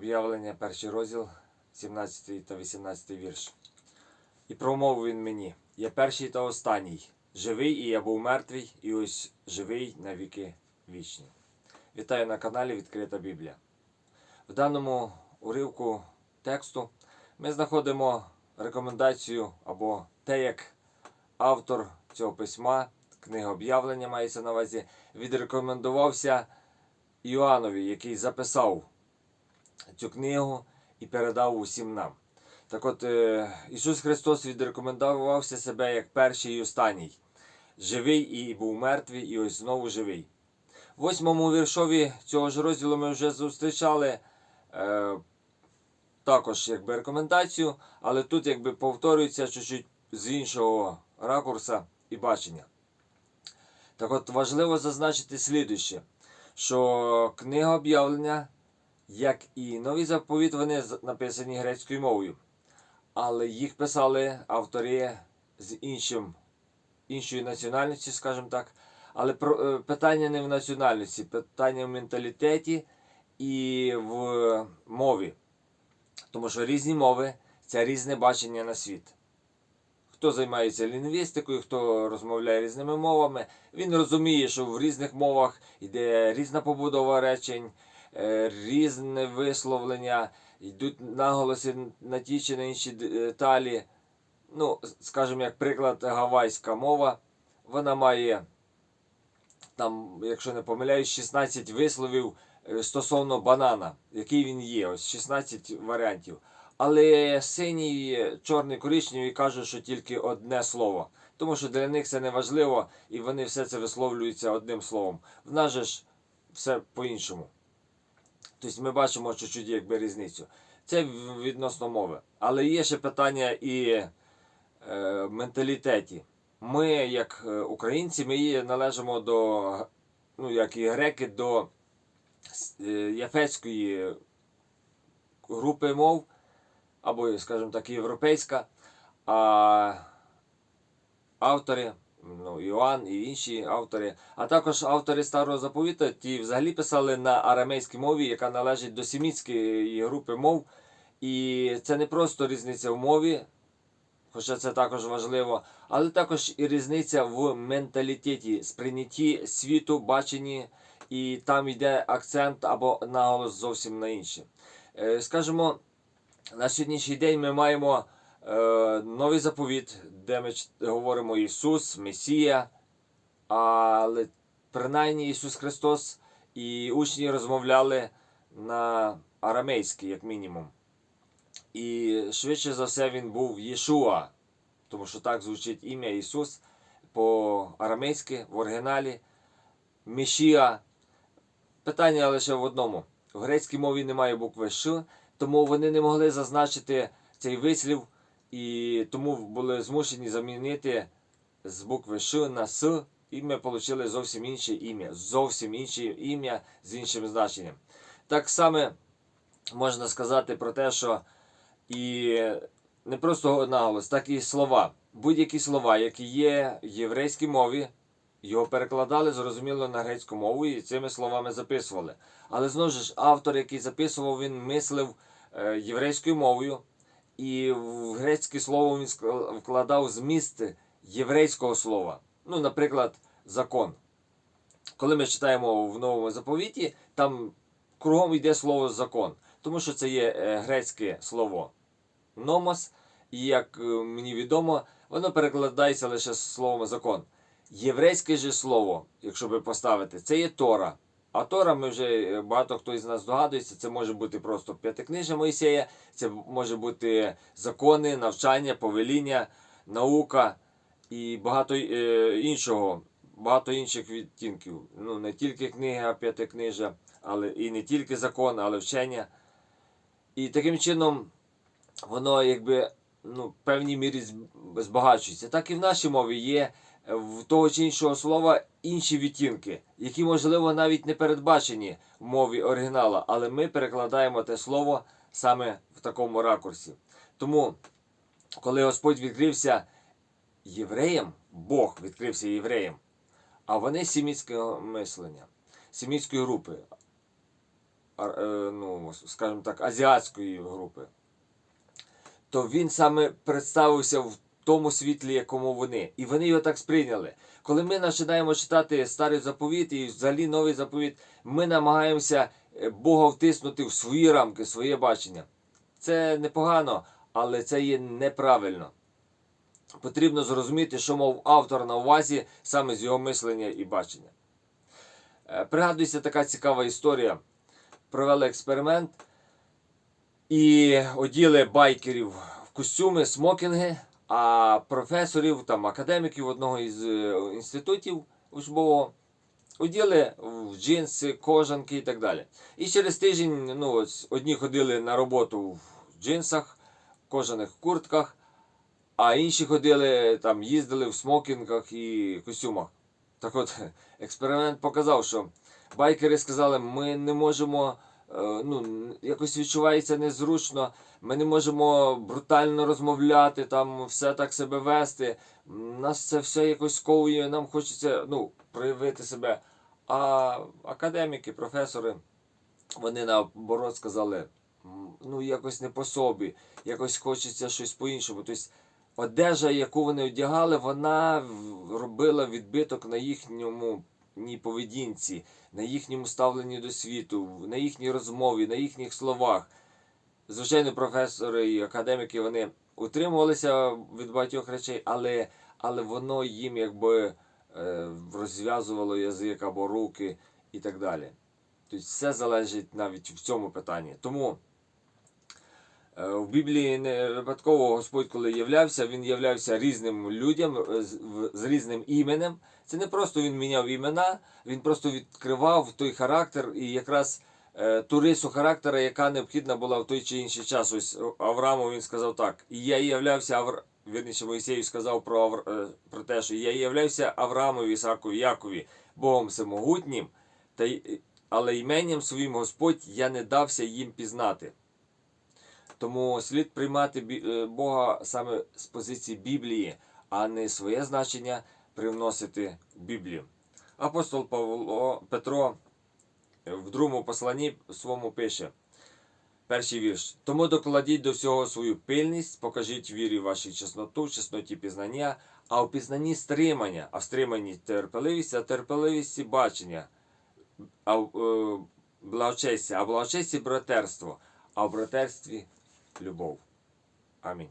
Об'явлення, перший розділ, 17 та 18 вірш. І промовив він мені: Я перший та останній, живий, і я був мертвий, і ось живий на віки вічні. Вітаю на каналі Відкрита Біблія. В даному уривку тексту ми знаходимо рекомендацію або те, як автор цього письма, книга об'явлення мається на увазі, відрекомендувався Іоаннові, який записав цю книгу і передав усім нам. Так от, е, Ісус Христос відрекомендувався себе як перший і останній. Живий і був мертвий, і ось знову живий. В восьмому віршові цього ж розділу ми вже зустрічали е, також якби рекомендацію, але тут якби повторюється чуть-чуть з іншого ракурса і бачення. Так от важливо зазначити слідуще, що книга об'явлення, як і новий заповіт, вони написані грецькою мовою, але їх писали автори з іншим, іншої національності, скажімо так. Але про, е, питання не в національності, питання в менталітеті і в мові. Тому що різні мови це різне бачення на світ. Хто займається лінгвістикою, хто розмовляє різними мовами, він розуміє, що в різних мовах йде різна побудова речень, різне висловлення, йдуть наголоси на ті чи на інші деталі. Ну, скажімо, як приклад, гавайська мова, вона має там, якщо не помиляюсь, 16 висловів е, стосовно банана, який він є. Ось 16 варіантів. Але синій, чорний, коричневий кажуть, що тільки одне слово. Тому що для них це не важливо, і вони все це висловлюються одним словом. В нас же ж все по-іншому. Тобто ми бачимо чуть-чуть якби різницю. Це відносно мови. Але є ще питання і е, менталітеті. Ми, як е, українці, ми належимо до, ну як і греки, до с- е, групи мов, або, скажімо так, європейська. А автори, ну, Іоанн і інші автори, а також автори Старого Заповіта, ті взагалі писали на арамейській мові, яка належить до семітської групи мов. І це не просто різниця в мові, хоча це також важливо, але також і різниця в менталітеті, сприйнятті світу, баченні, і там йде акцент або наголос зовсім на інше. Е, Скажімо, на сьогоднішній день ми маємо новий заповіт, де ми говоримо Ісус, Месія, але принаймні Ісус Христос і учні розмовляли на арамейській, як мінімум. І швидше за все він був Єшуа, тому що так звучить ім'я Ісус по-арамейськи в оригіналі. Мешія. Питання лише в одному. В грецькій мові немає букви Ш, тому вони не могли зазначити цей вислів, і тому були змушені замінити з букви Ш на С, і ми отримали зовсім інше ім'я. Зовсім інше ім'я з іншим значенням. Так само можна сказати про те, що і не просто наголос, так і слова. Будь-які слова, які є в єврейській мові, його перекладали зрозуміло на грецьку мову і цими словами записували. Але знову ж автор, який записував, він мислив е, єврейською мовою, і в грецьке слово він вкладав зміст єврейського слова. Ну, наприклад, закон. Коли ми читаємо в новому заповіті, там кругом йде слово закон, тому що це є е, грецьке слово номос, і як е, мені відомо, воно перекладається лише словом закон. Єврейське же слово, якщо би поставити, це є Тора. А вже е, багато хто із нас здогадується, це може бути просто п'ятикнижа Моїсея, це може бути закони, навчання, повеління, наука і багато е, іншого, багато інших відтінків. Ну, не тільки книга п'ятикнижа, але і не тільки закон, але вчення. І таким чином воно якби ну, в певній мірі збагачується. Так і в нашій мові є в того чи іншого слова інші відтінки, які, можливо, навіть не передбачені в мові оригінала, але ми перекладаємо те слово саме в такому ракурсі. Тому, коли Господь відкрився євреям, Бог відкрився євреям, а вони сімітського мислення, сімітської групи. е, ну, скажімо так, азіатської групи, то він саме представився в тому світлі, якому вони. І вони його так сприйняли. Коли ми починаємо читати старий заповіт і взагалі новий заповіт, ми намагаємося е, Бога втиснути в свої рамки, своє бачення. Це непогано, але це є неправильно. Потрібно зрозуміти, що мав автор на увазі саме з його мислення і бачення. Е, Пригадується така цікава історія. Провели експеримент і оділи байкерів в костюми, смокінги, а професорів, там, академіків одного із е, інститутів учбового оділи в джинси, кожанки і так далі. І через тиждень ну, одні ходили на роботу в джинсах, кожаних куртках, а інші ходили там, їздили в смокінгах і костюмах. Так от, експеримент показав, що байкери сказали, ми не можемо, ну, якось відчувається незручно, ми не можемо брутально розмовляти, там все так себе вести. Нас це все якось сковує, нам хочеться ну, проявити себе. А академіки, професори, вони наоборот сказали, ну якось не по собі, якось хочеться щось по-іншому. Тобто одежа, яку вони одягали, вона робила відбиток на їхньому ній поведінці, на їхньому ставленні до світу, на їхній розмові, на їхніх словах. Звичайно, професори і академіки вони утримувалися від багатьох речей, але, але воно їм якби е, розв'язувало язик або руки і так далі. Тобто все залежить навіть в цьому питанні. Тому в Біблії не випадково Господь, коли являвся, він являвся різним людям е, з, різним іменем. Це не просто він міняв імена, він просто відкривав той характер і якраз е, ту рису характера, яка необхідна була в той чи інший час. Ось Аврааму він сказав так. І я являвся Авр... Вірніше, Моїсею сказав про, Авр... е, про те, що я являвся Авраамові, Ісакові, Якові, Богом всемогутнім, та але іменням своїм Господь я не дався їм пізнати. Тому слід приймати е, Бога саме з позиції Біблії, а не своє значення привносити Біблію. Апостол Павло Петро в другому посланні своєму пише. Перший вірш. Тому докладіть до всього свою пильність, покажіть вірі вашій чесноту, чесноті пізнання, а в пізнанні стримання, а в стриманні терпеливість, а в терпеливісті бачення, а в е, благочестя, а в благочесті братерство, а в братерстві любов. Амінь.